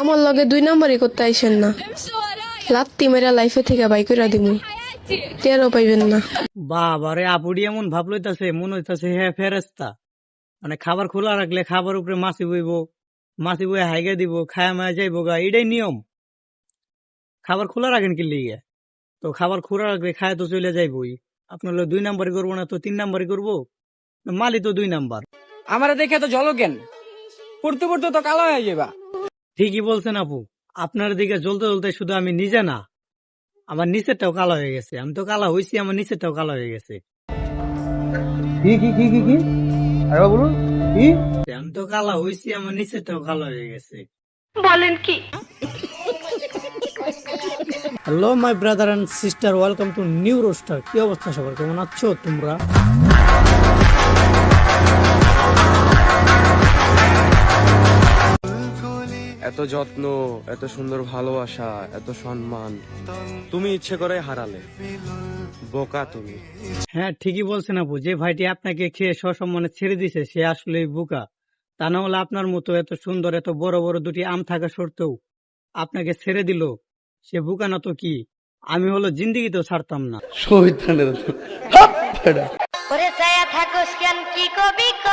আমার লগে দুই নাম্বারই করতে আইসেন না। লাত্তি মেরা লাইফে থেকে বাই করে দিমু। টেরও পাইবেন না। বাবারে আপুডি এমন ভাব লইতাছে মন হইতাছে হ্যাঁ ফেরেস্তা মানে খাবার খোলা রাখলে খাবার উপরে মাছি বইব মাছি বই হাইগে দিব খায়া মায়া যাইব গা এটাই নিয়ম। খাবার খোলা রাখেন কি লিগে? তো খাবার খোলা রাখলে খায় তো চলে যাইবই। আপনার লগে দুই নাম্বারই করব না তো তিন নাম্বারই করব? মালি তো দুই নাম্বার। আমার দেখে তো জল কেন পড়তে পড়তে তো কালো হয়ে যাবা ঠিকই বলছেন আপু। আপনার দিকে জ্বলতে জ্বলতে শুধু আমি নিজে না আমার নিচেরটাও কালো হয়ে গেছে। আমি তো কালো হয়েছি আমার নিচেরটাও কালো হয়ে গেছে। কি কি কি কি কি? বলুন। কি? আমি তো কালো হয়েছি আমার নিচেরটাও কালো হয়ে গেছে। Hello my brother and sister welcome to new roster কি অবস্থা সবার? কেমন আছো তোমরা? এত যত্ন এত সুন্দর ভালোবাসা এত সম্মান। তুমি ইচ্ছে করে হারালে। বোকা তুমি। হ্যাঁ ঠিকই বলছেন আপু। যে ভাইটি আপনাকে খেয়ে সসম্মানে ছেড়ে দিছে সে আসলে বোকা। তা না হলে আপনার মতো এত সুন্দর এত বড় বড় দুটি আম থাকা সত্ত্বেও আপনাকে ছেড়ে দিল সে বোকা না তো কি? আমি হলো জিন্দিগি তো ছাড়তাম না। ওরে চায়া থাকোস কেন কি কবি ক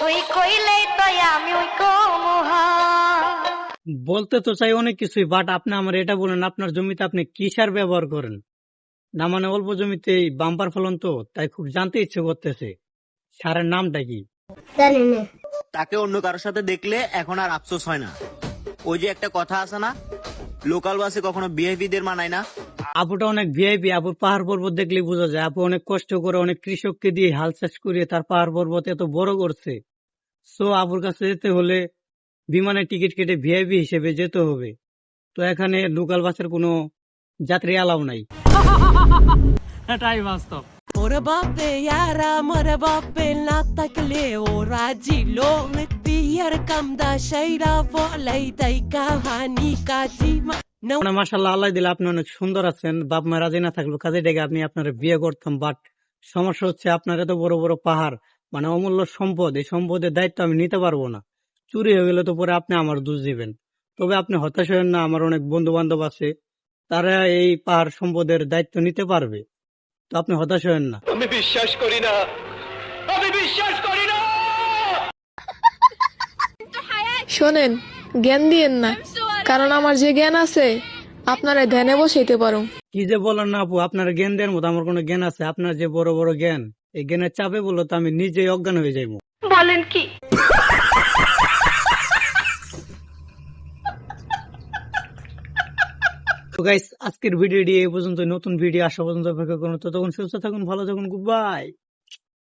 তুই কইলেই তো আমি ওই কমুহা। বলতে তো চাই অনেক কিছুই বাট আপনি আমার এটা বলেন আপনার জমিতে আপনি কি সার ব্যবহার করেন? না মানে অল্প জমিতে বাম্পার ফলন তো তাই খুব জানতে ইচ্ছে করতেছে। সারের নামটা কি? তাকে অন্য কারোর সাথে দেখলে এখন আর আফসোস হয় না। ওই যে একটা কথা আছে না লোকাল বাসে কখনো বিএফিদের মানায় না। আপুটা অনেক ভিআইপি আপুর পাহাড় পর্বত দেখলে বোঝা যায় আপু অনেক কষ্ট করে অনেক কৃষককে দিয়ে হাল চাষ করিয়ে তার পাহাড় পর্বত এত বড় করছে। সো আপুর কাছে যেতে হলে বিমানের টিকিট কেটে ভিআইপি হিসেবে যেতে হবে। তো এখানে লোকাল বাসের কোনো যাত্রী অ্যালাউ নাই। এটাই বাস্তব। মানে মাসাল্লাহ আল্লাহ দিলে আপনি অনেক সুন্দর আছেন। বাপ মা রাজি না থাকল কাজে ডেকে আপনি আপনার বিয়ে করতাম বাট সমস্যা হচ্ছে আপনার এত বড় বড় পাহাড় মানে অমূল্য সম্পদ এই সম্পদের দায়িত্ব আমি নিতে পারব না। চুরি হয়ে গেলে তো পরে আপনি আমার দোষ দিবেন। তবে আপনি হতাশ হবেন না আমার অনেক বন্ধু বান্ধব আছে। তারা এই পাহাড় সম্পদের দায়িত্ব নিতে পারবে। তো আপনি হতাশ হবেন না। আমি বিশ্বাস করি না। আমি বিশ্বাস করি না! শোনেন জ্ঞান দিয়েন না। কারণ আমার যে জ্ঞান আছে আপনারা ধ্যানে বসাইতে পারো কি যে বলেন না আপু আপনার জ্ঞান দেন মতো আমার কোনো জ্ঞান আছে। আপনার যে বড় বড় জ্ঞান এই জ্ঞানের চাপে বলো তো আমি নিজেই অজ্ঞান হয়ে যাইব। বলেন কি? তো গাইস আজকের ভিডিওটি এই পর্যন্ত নতুন ভিডিও আসা পর্যন্ত অপেক্ষা করুন। ততক্ষণ সুস্থ থাকুন ভালো থাকুন গুড বাই